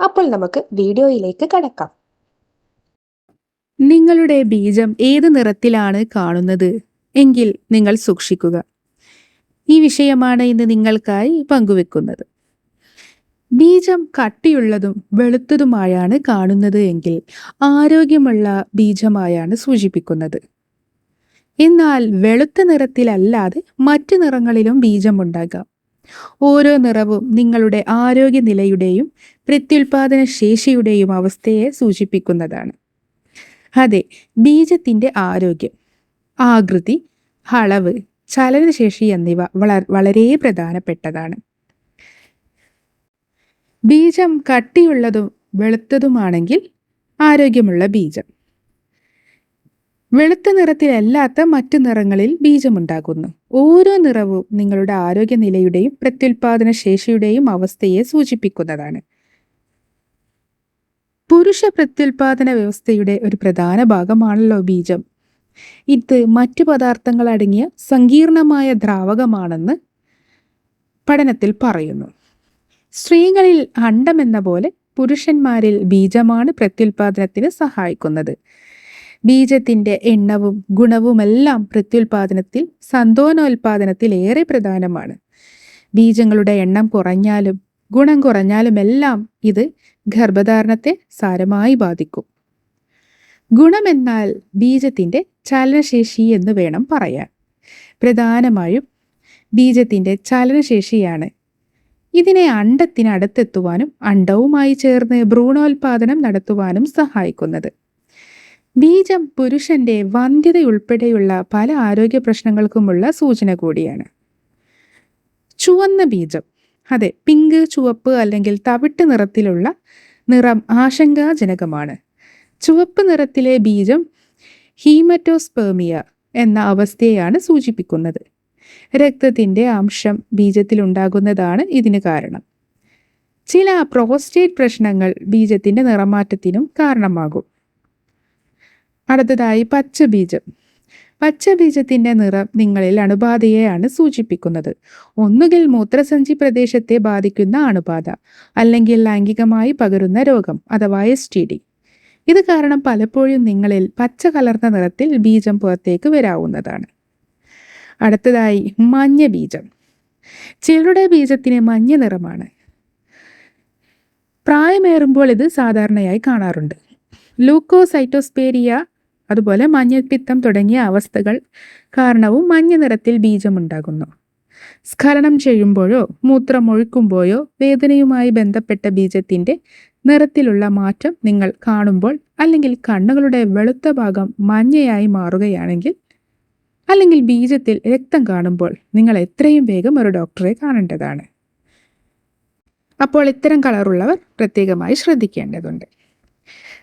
അപ്പോൾ നമുക്ക് വീഡിയോയിലേക്ക് കടക്കാം. നിങ്ങളുടെ ബീജം ഏത് നിറത്തിലാണ് കാണുന്നത്? എങ്കിൽ നിങ്ങൾ സൂക്ഷിക്കുക. ഈ വിഷയമാണ് ഇന്ന് നിങ്ങൾക്കായി പങ്കുവെക്കുന്നത്. ബീജം കട്ടിയുള്ളതും വെളുത്തതുമായാണ് കാണുന്നത് എങ്കിൽ ആരോഗ്യമുള്ള ബീജമായാണ് സൂചിപ്പിക്കുന്നത്. എന്നാൽ വെളുത്ത നിറത്തിലല്ലാതെ മറ്റു നിറങ്ങളിലും ബീജമുണ്ടാകാം ഓരോ നിറവും നിങ്ങളുടെ ആരോഗ്യനിലയുടെയും പ്രത്യുൽപാദന ശേഷിയുടെയും അവസ്ഥയെ സൂചിപ്പിക്കുന്നതാണ്. അതെ ബീജത്തിന്റെ ആരോഗ്യം ആകൃതി അളവ് ചലനശേഷി എന്നിവ വള വളരെ പ്രധാനപ്പെട്ടതാണ്. ബീജം കട്ടിയുള്ളതും വെളുത്തതുമാണെങ്കിൽ ആരോഗ്യമുള്ള ബീജം. വെളുത്ത നിറത്തിലല്ലാത്ത മറ്റു നിറങ്ങളിൽ ബീജമുണ്ടാകുന്നു. ഓരോ നിറവും നിങ്ങളുടെ ആരോഗ്യനിലയുടെയും പ്രത്യുൽപാദന ശേഷിയുടെയും അവസ്ഥയെ സൂചിപ്പിക്കുന്നതാണ്. പുരുഷ പ്രത്യുൽപാദന വ്യവസ്ഥയുടെ ഒരു പ്രധാന ഭാഗമാണല്ലോ ബീജം. ഇത് മറ്റു പദാർത്ഥങ്ങൾ അടങ്ങിയ സങ്കീർണമായ ദ്രാവകമാണെന്ന് പഠനത്തിൽ പറയുന്നു. സ്ത്രീകളിൽ അണ്ടം എന്ന പോലെ പുരുഷന്മാരിൽ ബീജമാണ് പ്രത്യുൽപാദനത്തിന് സഹായിക്കുന്നത്. ബീജത്തിന്റെ എണ്ണവും ഗുണവുമെല്ലാം പ്രത്യുൽപാദനത്തിൽ സന്തോനോൽപാദനത്തിൽ ഏറെ പ്രധാനമാണ്. ബീജങ്ങളുടെ എണ്ണം കുറഞ്ഞാലും ഗുണം കുറഞ്ഞാലുമെല്ലാം ഇത് ഗർഭധാരണത്തെ സാരമായി ബാധിക്കും. ഗുണമെന്നാൽ ബീജത്തിന്റെ ചലനശേഷി എന്ന് വേണം പറയാൻ. പ്രധാനമായും ബീജത്തിന്റെ ചലനശേഷിയാണ്. ഇതിനെ അണ്ടത്തിനടുത്തെത്തുവാനും അണ്ടവുമായി ചേർന്ന് ഭ്രൂണോൽപാദനം നടത്തുവാനും സഹായിക്കുന്നത്. ബീജം പുരുഷന്റെ വന്ധ്യതയുൾപ്പെടെയുള്ള പല ആരോഗ്യ പ്രശ്നങ്ങൾക്കുമുള്ള സൂചന കൂടിയാണ്. ചുവന്ന ബീജം. അതെ പിങ്ക് ചുവപ്പ് അല്ലെങ്കിൽ തവിട്ട് നിറത്തിലുള്ള നിറം ആശങ്കാജനകമാണ്. ചുവപ്പ് നിറത്തിലെ ബീജം ഹീമറ്റോസ്പേമിയ എന്ന അവസ്ഥയെയാണ് സൂചിപ്പിക്കുന്നത്. രക്തത്തിന്റെ അംശം ബീജത്തിൽ ഉണ്ടാകുന്നതാണ് ഇതിന് കാരണം. ചില പ്രോസ്റ്റേറ്റ് പ്രശ്നങ്ങൾ ബീജത്തിന്റെ നിറമാറ്റത്തിനും കാരണമാകും. അടുത്തതായി പച്ചബീജം. പച്ചബീജത്തിന്റെ നിറം നിങ്ങളിൽ അണുബാധയെയാണ് സൂചിപ്പിക്കുന്നത്. ഒന്നുകിൽ മൂത്രസഞ്ചി പ്രദേശത്തെ ബാധിക്കുന്ന അണുബാധ അല്ലെങ്കിൽ ലൈംഗികമായി പകരുന്ന രോഗം അഥവാ എസ് ടി ഡി ഇത് കാരണം പലപ്പോഴും നിങ്ങളിൽ പച്ച കലർന്ന നിറത്തിൽ ബീജം പുറത്തേക്ക് വരാവുന്നതാണ്. അടുത്തതായി മഞ്ഞ ബീജം. ചിലരുടെ ബീജത്തിന് മഞ്ഞ നിറമാണ്. പ്രായമേറുമ്പോൾ ഇത് സാധാരണയായി കാണാറുണ്ട്. ലൂക്കോസൈറ്റോസ്പേരിയ അതുപോലെ മഞ്ഞപ്പിത്തം തുടങ്ങിയ അവസ്ഥകൾ കാരണവും മഞ്ഞ നിറത്തിൽ ബീജമുണ്ടാകുന്നു. സ്ഖലനം ചെയ്യുമ്പോഴോ മൂത്രമൊഴിക്കുമ്പോഴോ വേദനയുമായി ബന്ധപ്പെട്ട ബീജത്തിന്റെ നിറത്തിലുള്ള മാറ്റം നിങ്ങൾ കാണുമ്പോൾ അല്ലെങ്കിൽ കണ്ണുകളുടെ വെളുത്ത ഭാഗം മഞ്ഞയായി മാറുകയാണെങ്കിൽ അല്ലെങ്കിൽ ബീജത്തിൽ രക്തം കാണുമ്പോൾ നിങ്ങൾ എത്രയും വേഗം ഒരു ഡോക്ടറെ കാണേണ്ടതാണ്. അപ്പോൾ ഇത്തരം കളറുള്ളവർ പ്രത്യേകമായി ശ്രദ്ധിക്കേണ്ടതുണ്ട്.